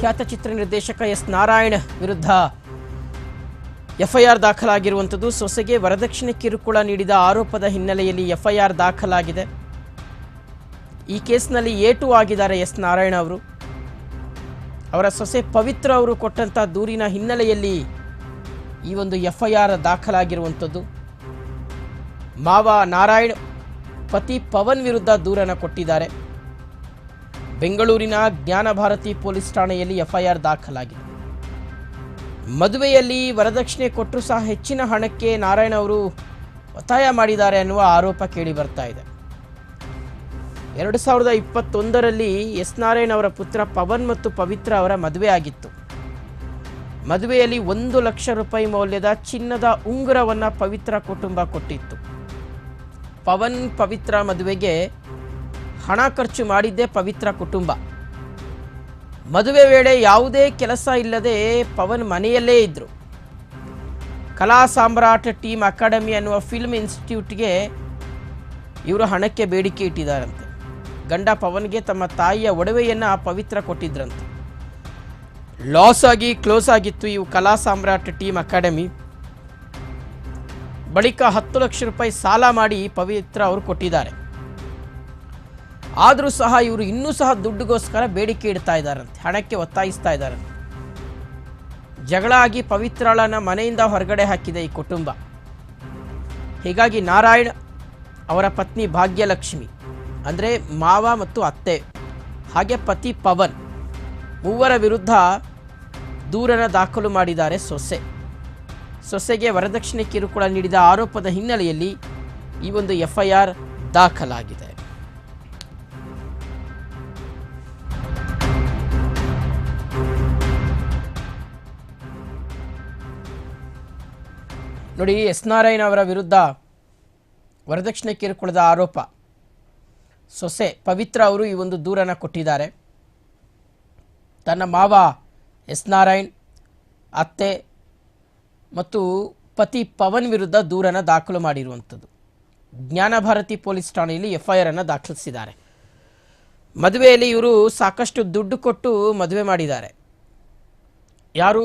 ಖ್ಯಾತ ಚಿತ್ರ ನಿರ್ದೇಶಕ ಎಸ್ ನಾರಾಯಣ ವಿರುದ್ಧ ಎಫ್ಐಆರ್ ದಾಖಲಾಗಿರುವಂಥದ್ದು. ಸೊಸೆಗೆ ವರದಕ್ಷಿಣೆ ಕಿರುಕುಳ ನೀಡಿದ ಆರೋಪದ ಹಿನ್ನೆಲೆಯಲ್ಲಿ ಎಫ್ಐಆರ್ ದಾಖಲಾಗಿದೆ. ಈ ಕೇಸ್ನಲ್ಲಿ ಏಟು ಆಗಿದ್ದಾರೆ ಎಸ್ ನಾರಾಯಣ ಅವರು. ಅವರ ಸೊಸೆ ಪವಿತ್ರ ಅವರು ಕೊಟ್ಟಂಥ ದೂರಿನ ಹಿನ್ನೆಲೆಯಲ್ಲಿ ಈ ಒಂದು ಎಫ್ಐಆರ್ ದಾಖಲಾಗಿರುವಂಥದ್ದು. ಮಾವ ನಾರಾಯಣ್ ಪತಿ ಪವನ್ ವಿರುದ್ಧ ದೂರನ್ನು ಕೊಟ್ಟಿದ್ದಾರೆ. ಬೆಂಗಳೂರಿನ ಜ್ಞಾನಭಾರತಿ ಪೊಲೀಸ್ ಠಾಣೆಯಲ್ಲಿ ಎಫ್ಐಆರ್ ದಾಖಲಾಗಿದೆ. ಮದುವೆಯಲ್ಲಿ ವರದಕ್ಷಿಣೆ ಕೊಟ್ಟರು ಸಹ ಹೆಚ್ಚಿನ ಹಣಕ್ಕೆ ನಾರಾಯಣ ಅವರು ಒತ್ತಾಯ ಮಾಡಿದ್ದಾರೆ ಅನ್ನುವ ಆರೋಪ ಕೇಳಿ ಬರ್ತಾ ಇದೆ. ಎರಡು ಸಾವಿರದ ಇಪ್ಪತ್ತೊಂದರಲ್ಲಿ ಎಸ್ ನಾರಾಯಣ್ ಅವರ ಪುತ್ರ ಪವನ್ ಮತ್ತು ಪವಿತ್ರ ಅವರ ಮದುವೆ ಆಗಿತ್ತು. ಮದುವೆಯಲ್ಲಿ ಒಂದು ಲಕ್ಷ ರೂಪಾಯಿ ಮೌಲ್ಯದ ಚಿನ್ನದ ಉಂಗುರವನ್ನು ಪವಿತ್ರ ಕುಟುಂಬ ಕೊಟ್ಟಿತ್ತು. ಪವನ್ ಪವಿತ್ರ ಮದುವೆಗೆ ಹಣ ಖರ್ಚು ಮಾಡಿದ್ದೇ ಪವಿತ್ರ ಕುಟುಂಬ. ಮದುವೆ ವೇಳೆ ಯಾವುದೇ ಕೆಲಸ ಇಲ್ಲದೆ ಪವನ್ ಮನೆಯಲ್ಲೇ ಇದ್ದರು ಕಲಾ ಸಾಮ್ರಾಟ್ ಟೀಮ್ ಅಕಾಡೆಮಿ ಅನ್ನುವ ಫಿಲ್ಮ್ ಇನ್ಸ್ಟಿಟ್ಯೂಟ್ಗೆ ಇವರು ಹಣಕ್ಕೆ ಬೇಡಿಕೆ ಇಟ್ಟಿದ್ದಾರಂತೆ. ಗಂಡ ಪವನ್ಗೆ ತಮ್ಮ ತಾಯಿಯ ಒಡವೆಯನ್ನು ಪವಿತ್ರ ಕೊಟ್ಟಿದ್ರಂತೆ. ಲಾಸ್ ಆಗಿ ಕ್ಲೋಸ್ ಆಗಿತ್ತು ಇವು ಕಲಾ ಸಾಮ್ರಾಟ್ ಟೀಮ್ ಅಕಾಡೆಮಿ. ಬಳಿಕ ಹತ್ತು ಲಕ್ಷ ರೂಪಾಯಿ ಸಾಲ ಮಾಡಿ ಪವಿತ್ರ ಅವರು ಕೊಟ್ಟಿದ್ದಾರೆ. ಆದರೂ ಸಹ ಇವರು ಇನ್ನೂ ಸಹ ದುಡ್ಡುಗೋಸ್ಕರ ಬೇಡಿಕೆ ಇಡ್ತಾ ಇದ್ದಾರಂತೆ, ಹಣಕ್ಕೆ ಒತ್ತಾಯಿಸ್ತಾ ಇದ್ದಾರಂತೆ. ಜಗಳ ಆಗಿ ಪವಿತ್ರಳನ ಮನೆಯಿಂದ ಹೊರಗಡೆ ಹಾಕಿದೆ ಈ ಕುಟುಂಬ. ಹೀಗಾಗಿ ನಾರಾಯಣ್ ಅವರ ಪತ್ನಿ ಭಾಗ್ಯಲಕ್ಷ್ಮಿ, ಅಂದರೆ ಮಾವ ಮತ್ತು ಅತ್ತೆ, ಹಾಗೆ ಪತಿ ಪವನ್, ಮೂವರ ವಿರುದ್ಧ ದೂರನ ದಾಖಲು ಮಾಡಿದ್ದಾರೆ ಸೊಸೆ. ಸೊಸೆಗೆ ವರದಕ್ಷಿಣೆ ಕಿರುಕುಳ ನೀಡಿದ ಆರೋಪದ ಹಿನ್ನೆಲೆಯಲ್ಲಿ ಈ ಒಂದು ಎಫ್ಐಆರ್ ದಾಖಲಾಗಿದೆ. ನೋಡಿ, ಎಸ್ ನಾರಾಯಣ ಅವರ ವಿರುದ್ಧ ವರದಕ್ಷಿಣೆ ಕಿರುಕುಳದ ಆರೋಪ. ಸೊಸೆ ಪವಿತ್ರ ಅವರು ಈ ಒಂದು ದೂರನ್ನು ಕೊಟ್ಟಿದ್ದಾರೆ. ತನ್ನ ಮಾವ ಎಸ್ ನಾರಾಯಣ್, ಅತ್ತೆ ಮತ್ತು ಪತಿ ಪವನ್ ವಿರುದ್ಧ ದೂರನ್ನು ದಾಖಲು ಮಾಡಿರುವಂಥದ್ದು. ಜ್ಞಾನಭಾರತಿ ಪೊಲೀಸ್ ಠಾಣೆಯಲ್ಲಿ ಎಫ್ ಐ ಆರನ್ನು ದಾಖಲಿಸಿದ್ದಾರೆ. ಮದುವೆಯಲ್ಲಿ ಇವರು ಸಾಕಷ್ಟು ದುಡ್ಡು ಕೊಟ್ಟು ಮದುವೆ ಮಾಡಿದ್ದಾರೆ. ಯಾರು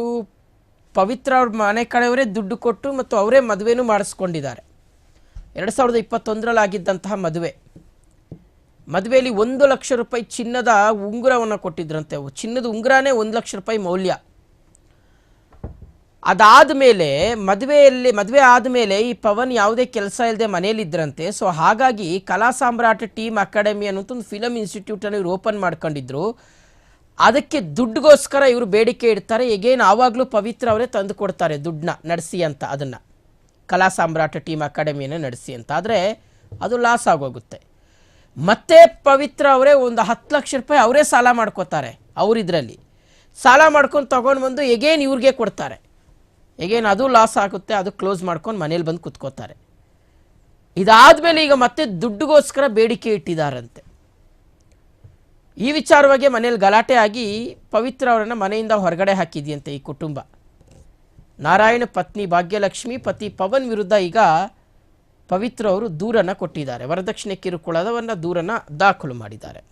ಪವಿತ್ರ ಅವ್ರ ಮನೆ ಕಡೆಯವರೇ ದುಡ್ಡು ಕೊಟ್ಟು ಮತ್ತು ಅವರೇ ಮದುವೆನೂ ಮಾಡಿಸ್ಕೊಂಡಿದ್ದಾರೆ. ಎರಡು ಸಾವಿರದ ಇಪ್ಪತ್ತೊಂದರಲ್ಲಿ ಆಗಿದ್ದಂತಹ ಮದುವೆ. ಮದುವೆಯಲ್ಲಿ ಒಂದು ಲಕ್ಷ ರೂಪಾಯಿ ಚಿನ್ನದ ಉಂಗುರವನ್ನು ಕೊಟ್ಟಿದ್ರಂತೆ ಅವು. ಚಿನ್ನದ ಉಂಗುರನೇ ಒಂದು ಲಕ್ಷ ರೂಪಾಯಿ ಮೌಲ್ಯ. ಅದಾದ ಮೇಲೆ ಮದುವೆಯಲ್ಲಿ, ಮದುವೆ ಆದಮೇಲೆ ಈ ಪವನ್ ಯಾವುದೇ ಕೆಲಸ ಇಲ್ಲದೆ ಮನೆಯಲ್ಲಿದ್ದರಂತೆ ಸೊ, ಹಾಗಾಗಿ ಕಲಾ ಸಾಮ್ರಾಟ ಟೀಮ್ ಅಕಾಡೆಮಿ ಅನ್ನೋಂಥ ಒಂದು ಫಿಲಮ್ ಇನ್ಸ್ಟಿಟ್ಯೂಟನ್ನು ಇವರು ಓಪನ್ ಮಾಡ್ಕೊಂಡಿದ್ರು. ಅದಕ್ಕೆ ದುಡ್ಡುಗೋಸ್ಕರ ಇವರು ಬೇಡಿಕೆ ಇಡ್ತಾರೆ. ಈಗೇನು ಆವಾಗಲೂ ಪವಿತ್ರ ಅವರೇ ತಂದು ಕೊಡ್ತಾರೆ ದುಡ್ಡನ್ನ, ನಡೆಸಿ ಅಂತ ಅದನ್ನು. ಕಲಾ ಸಾಮ್ರಾಟ ಟೀಮ್ ಅಕಾಡೆಮಿಯನ್ನು ನಡೆಸಿ ಅಂತ. ಆದರೆ ಅದು ಲಾಸ್ ಆಗೋಗುತ್ತೆ. ಮತ್ತೆ ಪವಿತ್ರ ಅವರೇ ಒಂದು ಹತ್ತು ಲಕ್ಷ ರೂಪಾಯಿ ಅವರೇ ಸಾಲ ಮಾಡ್ಕೋತಾರೆ ಅವರಿದ್ರಲ್ಲಿ. ಸಾಲ ಮಾಡ್ಕೊಂಡು ತೊಗೊಂಡು ಬಂದು ಎಗೇನ್ ಇವ್ರಿಗೆ ಕೊಡ್ತಾರೆ. ಎಗೇನ್ ಅದು ಲಾಸ್ ಆಗುತ್ತೆ, ಅದು ಕ್ಲೋಸ್ ಮಾಡ್ಕೊಂಡು ಮನೇಲಿ ಬಂದು ಕುತ್ಕೋತಾರೆ. ಇದಾದಮೇಲೆ ಈಗ ಮತ್ತೆ ದುಡ್ಡುಗೋಸ್ಕರ ಬೇಡಿಕೆ ಇಟ್ಟಿದ್ದಾರಂತೆ ಈ ವಿಚಾರವಾಗಿ ಮನೆಯಲ್ಲಿ ಗಲಾಟೆ ಆಗಿ ಪವಿತ್ರ ಅವರನ್ನು ಮನೆಯಿಂದ ಹೊರಗಡೆ ಹಾಕಿದೆಯಂತೆ ಈ ಕುಟುಂಬ. ನಾರಾಯಣ ಪತ್ನಿ ಭಾಗ್ಯಲಕ್ಷ್ಮಿ, ಪತಿ ಪವನ್ ವಿರುದ್ಧ ಈಗ ಪವಿತ್ರ ಅವರು ದೂರನ್ನು ಕೊಟ್ಟಿದ್ದಾರೆ. ವರದಕ್ಷಿಣೆ ಕಿರುಕುಳದವನ್ನು ದೂರನ್ನು ದಾಖಲು ಮಾಡಿದ್ದಾರೆ.